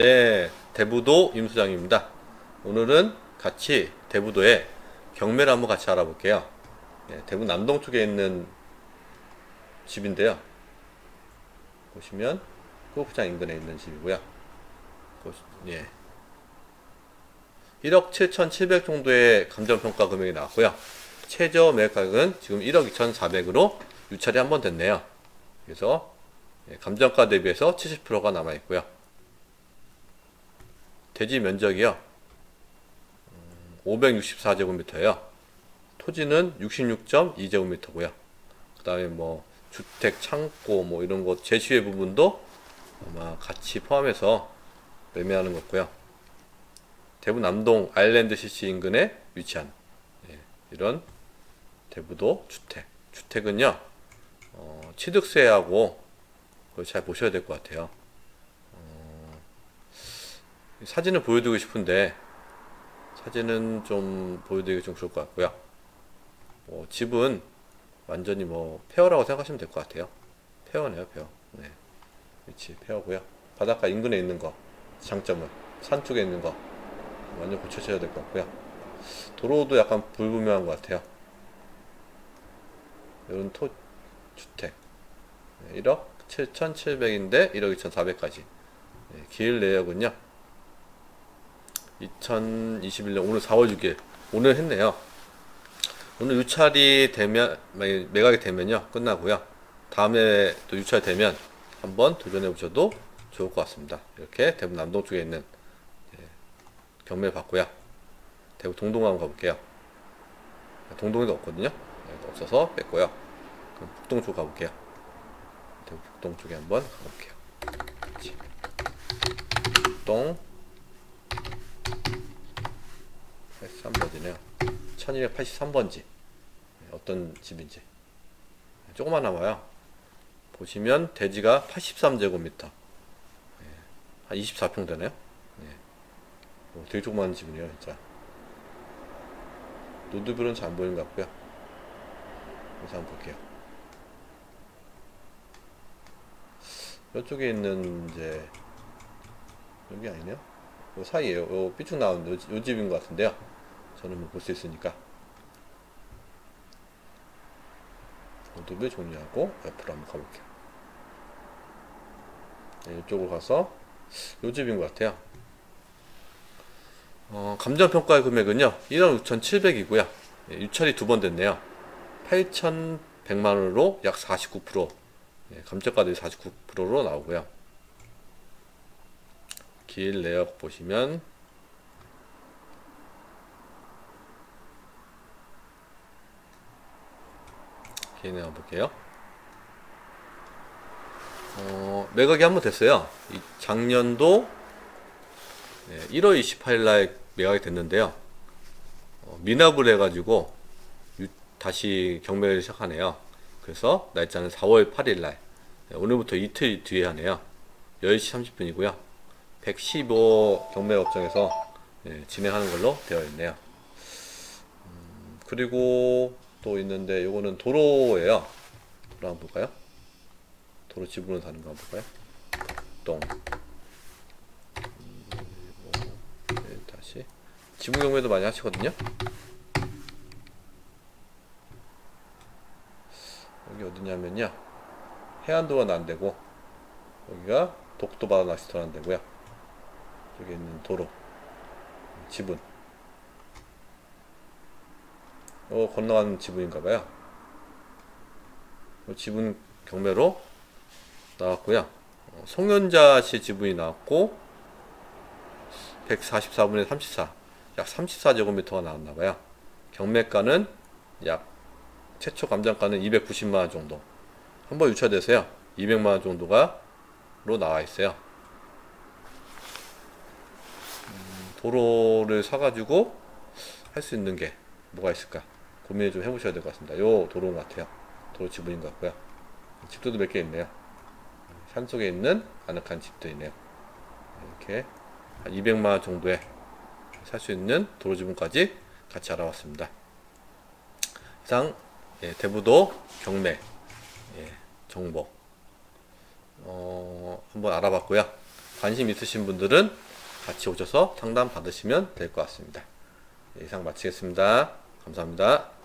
네, 대부도 임수장입니다. 오늘은 같이 대부도의 경매를 한번 같이 알아볼게요. 네, 대부 남동 쪽에 있는 집인데요. 보시면 골프장 인근에 있는 집이고요. 예. 1억 7,700 정도의 감정평가 금액이 나왔고요. 최저 매각 가격은 지금 1억 2,400으로 유찰이 한 번 됐네요. 그래서 예, 감정가 대비해서 70%가 남아 있고요. 대지 면적이요. 564제곱미터예요. 토지는 66.2제곱미터고요. 그 다음에 뭐 주택 창고 뭐 이런 것 제시의 부분도 아마 같이 포함해서 매매하는 거고요. 대부 남동 아일랜드 CC 인근에 위치한 예, 이런 대부도 주택. 주택은요 어, 취득세하고 그걸 잘 보셔야 될 것 같아요. 어, 사진을 보여드리고 싶은데 사진은 좀 보여드리기 좀 그럴 것 같고요. 뭐 집은 완전히 뭐 페어라고 생각하시면 될 것 같아요. 페어네요, 페어. 네. 위치 페어고요. 바닷가 인근에 있는 거 장점은 산 쪽에 있는 거 완전 고쳐셔야 될 것 같고요. 도로도 약간 불분명한 것 같아요. 이런 토 주택 1억 7,700인데 1억 2,400까지 길 내역은요 2021년 오늘 4월 6일. 오늘 했네요. 오늘 유찰이 되면 매각이 되면요. 끝나고요. 다음에 또 유찰 되면 한번 도전해 보셔도 좋을 것 같습니다. 이렇게 대구 남동 쪽에 있는 예, 경매를 받고요. 대구 동동 한번 가볼게요. 동동에도 없거든요. 네, 없어서 뺐고요. 그럼 북동 쪽 가볼게요. 대구 북동 쪽에 한번 가볼게요. 북동 83번지네요. 1283번지. 어떤 집인지. 조금만 남아요. 보시면 대지가 83제곱미터. 한 24평 되네요. 네. 어, 되게 조그마한 집이네요 진짜. 노드뷰는 잘안 보이는 것 같고요. 그래서 한번 볼게요. 이쪽에 있는 이제 여기 아니네요? 요 사이에요. 요 삐쭉 나오는 요, 요 집인 것 같은데요 저는 뭐볼수 있으니까. 노드뷰 종료하고 옆으로 한번 가볼게요. 네, 이쪽으로 가서 요 집인 것 같아요. 어, 감정평가의 금액은요 1억 6,700이고요. 예, 유찰이 두 번 됐네요. 8,100만원으로 약 49% 예, 감정가들이 49%로 나오고요. 길 내역 보시면 길 내역 볼게요 어, 매각이 한 번 됐어요 이 작년도 네, 1월 28일 날 매각이 됐는데요. 어, 미납을 해가지고 유- 다시 경매를 시작하네요. 그래서 날짜는 4월 8일 날 네, 오늘부터 이틀 뒤에 하네요. 10시 30분이고요. 115 경매 업종에서 네, 진행하는 걸로 되어 있네요. 음, 그리고 또 있는데 요거는 도로예요. 도로 한번 볼까요? 도로 지붕으로 사는 거 한번 볼까요? 동 네, 다시 지붕 경매도 많이 하시거든요. 여기 어디냐면요. 해안도로는 안 되고 여기가 독도 바다 낚시터는 안 되고요. 여기 있는 도로 지분. 어 건너가는 지분인가봐요. 이 지분 경매로 나왔고요. 어, 송현자 씨 지분이 나왔고 144분의 34, 약 34제곱미터가 나왔나봐요. 경매가는 약 최초 감정가는 290만 원 정도. 한번 유찰돼서요. 200만 원 정도가 로 나와 있어요. 음, 도로를 사가지고 할 수 있는 게 뭐가 있을까 고민을 좀 해보셔야 될 것 같습니다. 요 도로인 것 같아요. 도로 지분인 것 같고요. 집들도 몇 개 있네요. 산 속에 있는 아늑한 집도 있네요. 이렇게 한 200만 원 정도에 살 수 있는 도로 지분까지 같이 알아봤습니다. 이상 예, 대부도 경매 예, 정보 어, 한번 알아봤고요. 관심 있으신 분들은 같이 오셔서 상담 받으시면 될 것 같습니다. 네, 이상 마치겠습니다. 감사합니다.